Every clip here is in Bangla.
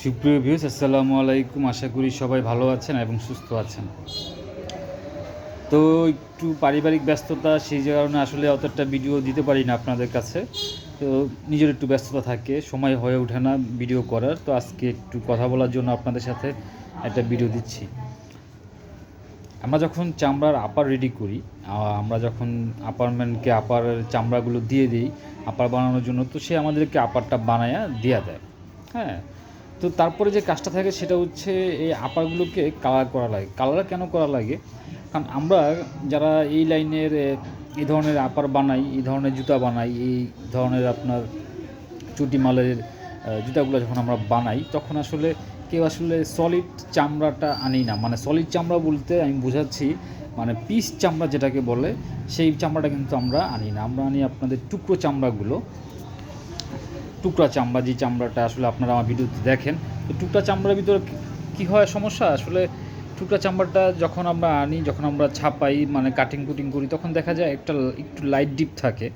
সুপ্রিয় ভিউস আসসালামু আলাইকুম। আশা করি সবাই ভালো আছেন এবং সুস্থ আছেন। তো একটু পারিবারিক ব্যস্ততা, সেই কারণে আসলে অতটা ভিডিও দিতে পারি না আপনাদের কাছে। তো নিজের একটু ব্যস্ততা থাকে, সময় হয়ে ওঠে না ভিডিও করার। তো আজকে একটু কথা বলার জন্য আপনাদের সাথে একটা ভিডিও দিচ্ছি। আমরা যখন চামড়ার আপার রেডি করি আমরা যখন আপারম্যানকে আপার চামড়াগুলো দিয়ে দিই আপার বানানোর জন্য, তো সে আমাদেরকে আপারটা বানায়া দিয়া দেয়। হ্যাঁ? তো তারপরে যে কাজটা থাকে সেটা হচ্ছে এই আপারগুলোকে কালার করা লাগে। কালার কেন করা লাগে? কারণ আমরা যারা এই লাইনের এই ধরনের আপার বানাই, এই ধরনের জুতা বানাই, এই ধরনের আপনার চুটি মালের জুতাগুলো যখন আমরা বানাই, তখন আসলে কেউ আসলে সলিড চামড়াটা আনি না। মানে সলিড চামড়া বলতে আমি বোঝাচ্ছি মানে পিস চামড়া যেটাকে বলে, সেই চামড়াটা কিন্তু আমরা আনি না। আমরা আনি আপনাদের টুকরো চামড়াগুলো। টুকরা চামড়া, যে চামড়াটা আসলে আপনারা আমার ভিডিওতে দেখেন, তো টুকরা চামড়ার ভিতরে কি- হয় সমস্যা? আসলে টুকরা চামড়াটা যখন আমরা আনি, যখন আমরা ছাপাই মানে কাটিং কুটিং করি, তখন দেখা যায় একটা একটু লাইট ডিপ থাকে।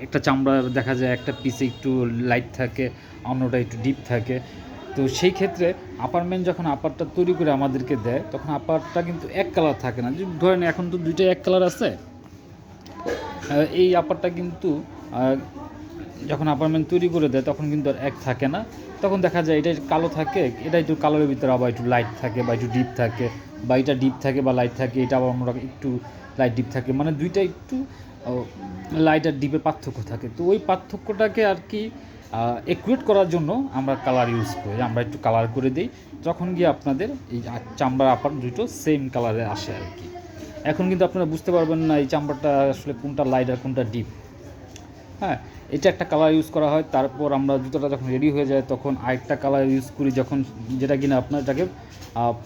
একটা চামড়া দেখা যায় একটা পিসে একটু লাইট থাকে, অন্যটা একটু ডিপ থাকে। তো সেই ক্ষেত্রে আপারমেন্ট যখন আপারটা তৈরি করে আমাদেরকে দেয়, তখন আপারটা কিন্তু এক কালার থাকে না। ধরেন এখন তো দুইটাই এক কালার আছে। এই আপারটা কিন্তু যখন অ্যাপার্টমেন্ট তৈরি করে দেয়, তখন কিন্তু আর এক থাকে না। তখন দেখা যায় এটা কালো থাকে এটা একটু কালোর ভিতরে আবার একটু লাইট থাকে বা একটু ডিপ থাকে বা এটা ডিপ থাকে বা লাইট থাকে, এটা আবার আমরা একটু লাইট ডিপ থাকে। মানে দুইটা একটু লাইট আর ডিপের পার্থক্য থাকে। তো ওই পার্থক্যটাকে আর কি একুয়েট করার জন্য আমরা কালার ইউজ করি। আমরা একটু কালার করে দিই তখন গিয়ে আপনাদের এই চামড়ার আপার দুটো সেম কালারে আসে আর কি। এখন কিন্তু আপনারা বুঝতে পারবেন না এই চামড়াটা আসলে কোনটা লাইট আর কোনটা ডিপ হ্যাঁ এটা একটা কালার ইউজ করা হয়, তারপর আমরা জুতোটা যখন রেডি হয়ে যায়, তখন আরেকটা কালার ইউজ করি যখন যেটা কিনা আপনার এটাকে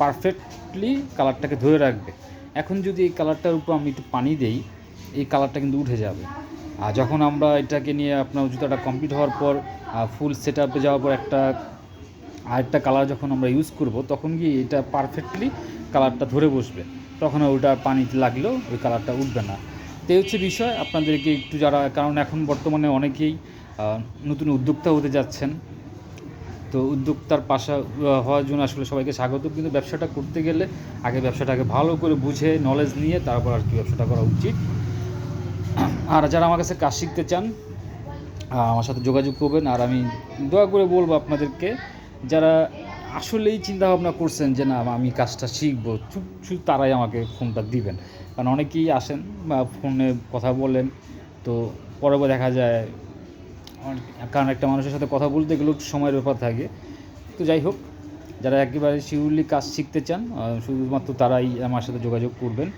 পারফেক্টলি কালারটাকে ধরে রাখবে। এখন যদি এই কালারটার উপর আমি একটু পানি দেই, এই কালারটা কিন্তু উঠে যাবে। আর যখন আমরা এটাকে নিয়ে আপনার জুতাটা কমপ্লিট হওয়ার পর ফুল সেট আপে যাওয়ার পর একটা, আরেকটা কালার যখন আমরা ইউজ করব, তখন কি এটা পারফেক্টলি কালারটা ধরে বসবে। তখন ওটা পানিতে লাগলেও ওই কালারটা উঠবে না। তো এই হচ্ছে বিষয়। আপনাদেরকে একটু যারা, কারণ এখন বর্তমানে অনেকেই নতুন উদ্যোক্তা হতে যাচ্ছেন। তো উদ্যোক্তার পাশা হওয়ার জন্য আসলে সবাইকে স্বাগত। কিন্তু ব্যবসাটা করতে গেলে আগে ব্যবসাটাকে ভালো করে বুঝে নলেজ নিয়ে তারপর আর কি ব্যবসাটা করা উচিত। আর যারা আমার কাছে কাজ শিখতে চান আমার সাথে যোগাযোগ করবেন। আর আমি দয়া করে বলব আপনাদেরকে, যারা আসলেই চিন্তা ভাবনা করছেন যে, না, আমি কাজটা শিখব। চুপ তারাই আমাকে ফোনটা দিবেন। কারণ অনেকেই আসেন, বা ফোনে কথা বলেন, তো পরে দেখা যায় কারণ একটা মানুষের সাথে কথা বলতে গেলেও একটু সময়ের ব্যাপার থাকে। তো যাই হোক, যারা একেবারে শিউরলি কাজ শিখতে চান শুধুমাত্র তারাই আমার সাথে যোগাযোগ করবেন।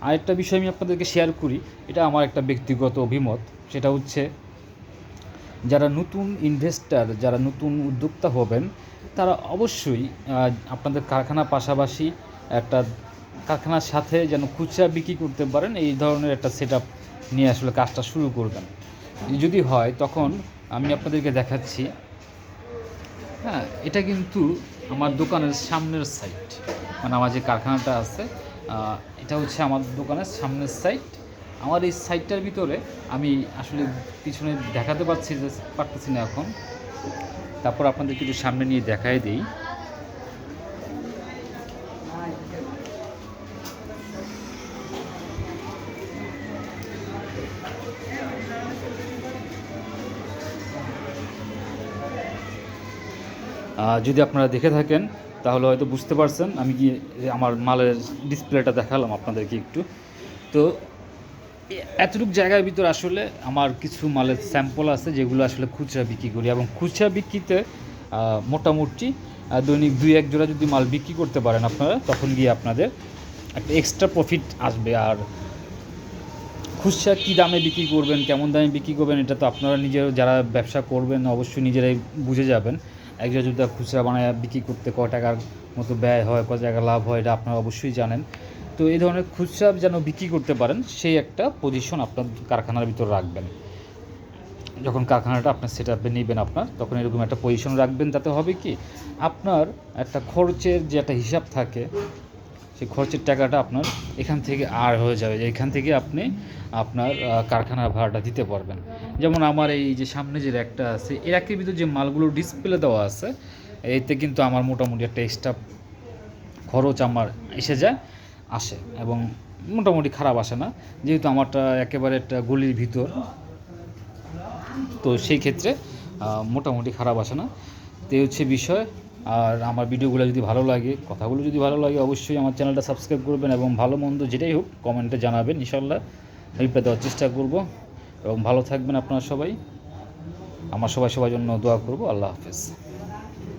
আরেকটা বিষয় আমি আপনাদেরকে শেয়ার করি, এটা আমার একটা ব্যক্তিগত অভিমত। সেটা হচ্ছে, যারা নতুন ইনভেস্টার যারা নতুন উদ্যোক্তা হবেন তারা অবশ্যই আপনাদের কারখানা পাশাপাশি একটা কারখানার সাথে যেন খুচরা বিক্রি করতে পারেন, এই ধরনের একটা সেট নিয়ে আসলে কাজটা শুরু করবেন। যদি হয়, তখন আমি আপনাদেরকে দেখাচ্ছি। হ্যাঁ এটা কিন্তু আমার দোকানের সামনের সাইড মানে আমার যে কারখানাটা আছে এটা হচ্ছে আমার দোকানের সামনের সাইড আমার এই সাইডটার ভিতরে আমি আসলে পিছনে দেখাতে পারছি যে পারতেছি না এখন। তারপর আপনাদের কিছু সামনে নিয়ে দেখাই দিই। যদি আপনারা দেখে থাকেন, তাহলে হয়তো বুঝতে পারছেন, আমি কি আমার মালের ডিসপ্লেটা দেখালাম আপনাদেরকে একটু। তো এতটুক জায়গার ভিতর আসলে আমার কিছু মালের স্যাম্পল আছে যেগুলো আসলে খুচরা বিক্রি করি এবং খুচরা বিক্রিতে মোটামুটি দৈনিক দুই এক জোড়া যদি মাল বিক্রি করতে পারেন আপনারা, তখন গিয়ে আপনাদের একটা এক্সট্রা প্রফিট আসবে। আর খুচরা কী দামে বিক্রি করবেন, কেমন দামে বিক্রি করবেন, এটা তো আপনারা নিজের, যারা ব্যবসা করবেন, অবশ্যই নিজেরাই বুঝে যাবেন। একজন যদি খুচরা বানায় বিক্রি করতে ক টাকার মতো ব্যয় হয় কত টাকা লাভ হয়, এটা আপনারা অবশ্যই জানেন। তো এই ধরনের খুচরা যেন বিক্রি করতে পারেন, সেই একটা পজিশন আপনার কারখানার ভিতর রাখবেন। যখন কারখানাটা আপনার সেট আপে নেবেন আপনার, তখন এরকম একটা পজিশন রাখবেন, তাতে হবে কি, আপনার একটা খরচের যে একটা হিসাব থাকে, সেই খরচের টাকাটা আপনার এখান থেকে আর হয়ে যাবে, এখান থেকে আপনি আপনার কারখানার ভাড়াটা দিতে পারবেন। যেমন আমার এই যে সামনে যে র্যাকটা আছে, এর একের ভিতর যে মালগুলো ডিসপ্লে দেওয়া আছে, এতে কিন্তু আমার মোটামুটি একটা এক্সট্রা খরচ আমার এসে যায়। আসে এবং মোটামুটি খারাপ আসে না, যেহেতু আমারটা একেবারে একটা গলির ভিতর। তো সেই ক্ষেত্রে মোটামুটি খারাপ আসে না। তো হচ্ছে বিষয়। আর আমার ভিডিওগুলো যদি ভালো লাগে, কথাগুলো যদি ভালো লাগে, অবশ্যই আমার চ্যানেলটা সাবস্ক্রাইব করবেন এবং ভালো মন্দ যেটাই হোক, কমেন্টে জানাবেন ইনশাল্লাহ রিপ্লাই দেওয়ার চেষ্টা করব। এবং ভালো থাকবেন আপনারা সবাই। আমার সবাই সবার জন্য দোয়া করব। আল্লাহ হাফেজ।